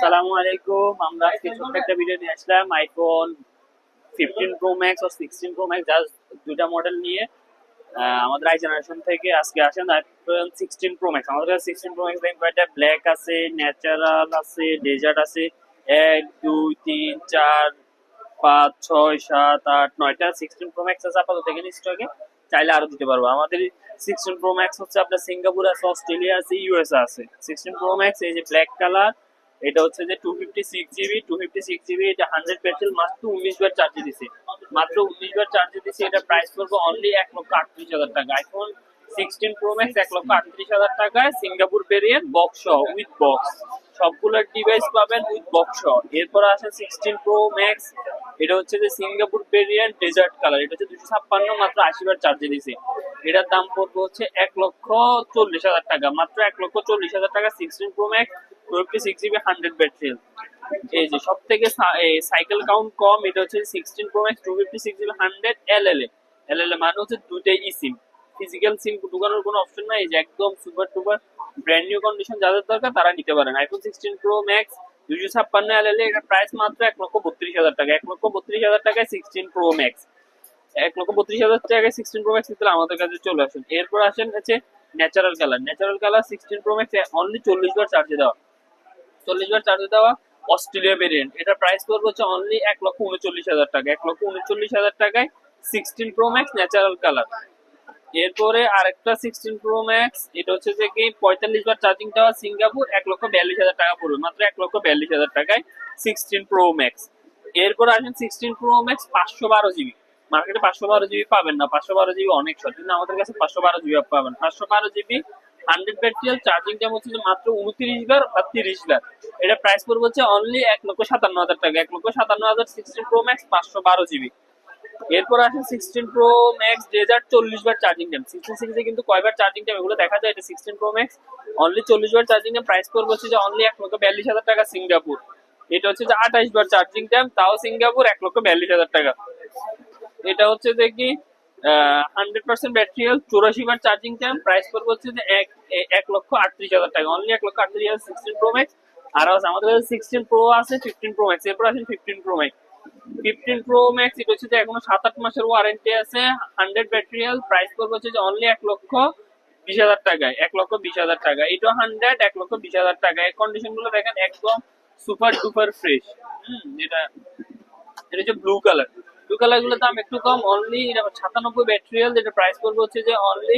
সালামু আলাইকুম, আমরা আজকে ছোট্ট একটা ভিডিও নিয়ে আসলাম আইফোন ফিফটিন প্রো ম্যাক্স ও সিক্সটিন প্রো ম্যাক্স জাস্ট দুইটা মডেল নিয়ে। আমাদের আই জেনারেশন থেকে আজকে আসেন আইফোন সিক্সটিন প্রো ম্যাক্স আমাদের কাছে সিক্সটিন প্রো ম্যাক্স দেখবেন, এটা ব্ল্যাক আছে ন্যাচারাল আছে ডেজার্ট আছে। এক, দুই, তিন, চার, পাঁচ, ছয়, সাত, আট নয়টা সিক্সটিন প্রো ম্যাক্স আছে, আপাতত এখানে স্টকে চাইলে আরও দিতে পারব। আমাদের সিক্সটিন প্রো ম্যাক্স হচ্ছে আপনার সিঙ্গাপুর আছে, অস্ট্রেলিয়া আছে, ইউএসএ আছে। সিক্সটিন প্রো ম্যাক্স এই যে ব্ল্যাক কালার এটা হচ্ছে যে two fifty six GB two fifty six GB এটা হান্ড্রেড পেট্রোল মাত্র উনিশ বার চার্জে দিছে। মাত্র উনিশ বার চার্জে দিছে, এটা প্রাইস পড়বে অনলি এক লক্ষ আটত্রিশ হাজার টাকা। আইফোন সিক্সটিন প্রো ম্যাক্স এক লক্ষ আটত্রিশ হাজার টাকায় Singapore variant box with box সবগুলো ডিভাইস পাবেন উইথ বক্স এরপর আসে সিক্সটিন প্রো ম্যাক্স এটা হচ্ছে যে সিঙ্গাপুর ভেরিয়েন্ট ডেজার্ট কালার। এটা হচ্ছে দুশো ছাপ্পান্ন, মাত্র আশি বার চার্জে দিছে এটার দাম পড়বে হচ্ছে এক লক্ষ চল্লিশ হাজার টাকা। মাত্র এক লক্ষ চল্লিশ হাজার টাকা sixteen pro max fifty six GB hundred battery এই যে সব থেকে সাইকেল কাউন্ট কম, এটা হচ্ছে sixteen pro max two fifty six GB hundred L L A L L A মানে হচ্ছে দুইটাই ই সিম ফিজিক্যাল সিম ঢুকানোর কোনো অপশন নাই। যে একদম সুপার টুপার ব্র্যান্ড নিউ কন্ডিশন যাদের দরকার তারা নিতে পারেন। আইফোন সিক্সটিন প্রো ম্যাক্স দুশো ছাপ্পান্ন এল এল এর প্রাইস মাত্র এক লক্ষ বত্রিশ হাজার টাকা, এক লক্ষ বত্রিশ হাজার টাকায় সিক্সটিন প্রো ম্যাক্স এক লক্ষ বত্রিশ হাজার টাকায় সিক্সটিন প্রো ম্যাক্স নিতে হলে আমাদের কাছে চলে আসুন। এরপর আসেন হচ্ছে natural colour natural colour sixteen pro max only চল্লিশ বার চার্জে দেওয়া। চল্লিশ বার চার্জে দেওয়া অস্ট্রেলিয়া ভেরিয়েন্ট এটা প্রাইস পড়বে হচ্ছে অনলি এক লক্ষ উনচল্লিশ হাজার টাকা। এক লক্ষ উনচল্লিশ হাজার টাকায় sixteen pro max natural colour এরপরে আরেকটা সিক্সটিন প্রো ম্যাক্স এটা হচ্ছে যে কি পঁয়তাল্লিশ বার চার্জিং দেওয়া সিঙ্গাপুর এক লক্ষ বিয়াল্লিশ হাজার টাকা পড়বে, মাত্র এক লক্ষ বিয়াল্লিশ হাজার টাকায় সিক্সটিন প্রো ম্যাক্স এরপর আসেন সিক্সটিন প্রো ম্যাক্স পাঁচশো বারো জিবি। মার্কেটে পাঁচশো বারো জিবি পাবেন না, পাঁচশো বারো জিবি অনেক শর্ট কিন্তু আমাদের কাছে পাঁচশো বারো জিবি পাবেন। পাঁচশো বারো জিবি হান্ড্রেড ব্যাটারিয়াল চার্জিং টাইম হচ্ছে যে মাত্র উনত্রিশ বার বা তিরিশ বার। এটা প্রাইস পড়বে হচ্ছে অনলি এক লক্ষ সাতান্ন হাজার টাকা, এক লক্ষ সাতান্ন হাজার সিক্সটিন প্রো ম্যাক্স পাঁচশো বারো জিবি। এরপর আসে সিক্সটিন প্রো ম্যাক্স ডেজার্ট চল্লিশ বার চার্জিং টাইম সিক্সটিন সিক্সে কিন্তু কয়বার চার্জিং টাইম এগুলো দেখা যায়, এটা সিক্সটিন প্রো ম্যাক্স অনলি চল্লিশ বার চার্জিং টাইম প্রাইস পড়বে হচ্ছে যে অনলি এক লক্ষ বিয়াল্লিশ হাজার টাকা সিঙ্গাপুর। এটা হচ্ছে যে আঠাইশ বার চার্জিং টাইম তাও সিঙ্গাপুর এক লক্ষ বিয়াল্লিশ হাজার টাকা। এটা হচ্ছে যে কি হান্ড্রেড পার্সেন্ট ব্যাটারি হেলথ চৌরাশি বার চার্জিং টাইম প্রাইস পড়বে হচ্ছে যে এক এক লক্ষ আটত্রিশ হাজার টাকা। অনলি এক লক্ষ আটত্রিশ হাজার সিক্সটিন প্রো ম্যাক্স আর আমাদের কাছে সিক্সটিন প্রো আছে ফিফটিন প্রো ম্যাক্স এরপর আছে fifteen pro max fifteen pro max, এটা হচ্ছে যে এখনও সাত, আট মাসের ওয়ারেন্টি আছে। হান্ড্রেড ব্যাটারি হেলথ প্রাইস পড়বে হচ্ছে যে অনলি এক লক্ষ বিশ হাজার টাকায়, এক লক্ষ বিশ হাজার টাকা এটা হান্ড্রেড এক লক্ষ বিশ হাজার টাকা এই কন্ডিশনগুলো দেখেন একদম সুপার ডুপার ফ্রেশ হম, এটা এটা হচ্ছে ব্লু কালার ব্লু কালারগুলোর দাম একটু কম অনলি সাতানব্বই ব্যাটারিয়াল যেটা প্রাইস পড়বে হচ্ছে যে অনলি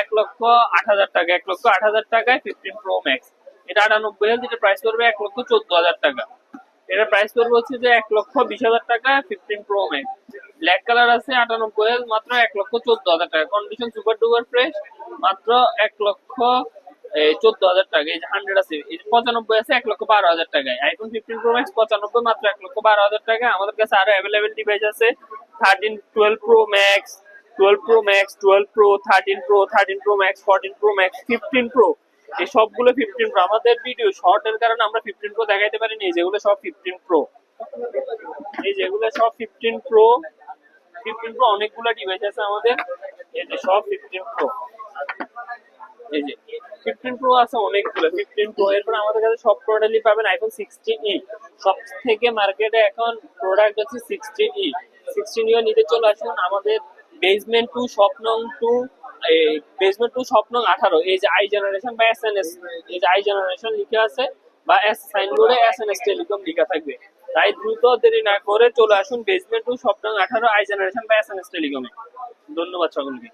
এক লক্ষ আট হাজার টাকা এক লক্ষ আট হাজার টাকায় ফিফটিন প্রো ম্যাক্স এটা আটানব্বই যেটা প্রাইস করবে এক লক্ষ চোদ্দ হাজার টাকা। এটা প্রাইস পড়বে হচ্ছে যে এক লক্ষ বিশ হাজার টাকা fifteen pro max black colour আছে আটানব্বই হাজার মাত্র এক লক্ষ চোদ্দ হাজার টাকা। কন্ডিশন সুপার ডুপার ফ্রেশ মাত্র এক লক্ষ চোদ্দ হাজার টাকা। এই যে হান্ড্রেড আছে, এই পঁচানব্বই আছে, এক লক্ষ বারো হাজার টাকায়। আইফোন ফিফটিন প্রো ম্যাক্স পঁচানব্বই, মাত্র এক লক্ষ বারো হাজার টাকা। আমাদের কাছে আরও অ্যাভেলেবেল ডিভাইস আছে thirteen twelve pro max twelve pro max twelve pro thirteen pro thirteen pro max fourteen pro max fifteen pro এই সবগুলো ফিফটিন প্রো আমাদের ভিডিও শর্টের কারণে আমরা ফিফটিন প্রো দেখাইতে পারিনি যেগুলো সব ফিফটিন প্রো এই যেগুলো সব ফিফটিন প্রো ফিফটিন প্রো অনেকগুলো ডিভাইস আছে আমাদের, এই যে সব ফিফটিন প্রো এই যে ফিফটিন প্রো আছে অনেকগুলো ফিফটিন প্রো এরপর আমাদের কাছে সব প্রোডাক্টই পাবেন আইফোন সিক্সটিন ই সব থেকে মার্কেটে এখন প্রোডাক্ট হচ্ছে সিক্সটিন ই সিক্সটিন ইও নিতে চলে আসুন, আমাদের বেসমেন্ট টু স্বপ্নং টু বেসমেন্ট টু স্বপ্নং আঠারো। এই যে আই জেনারেশন বা এস এন এস এই যে আই জেনারেশন লিখে আছে, বা এস সাইনবোর্ডে এস এন এস টেলিকম লিখা থাকবে। তাই দ্রুত দেরি না করে চলে আসুন বেসমেন্ট টু স্বপ্নং আঠারো আই জেনারেশন বা এস এন এস টেলিকমে ধন্যবাদ সকলকে।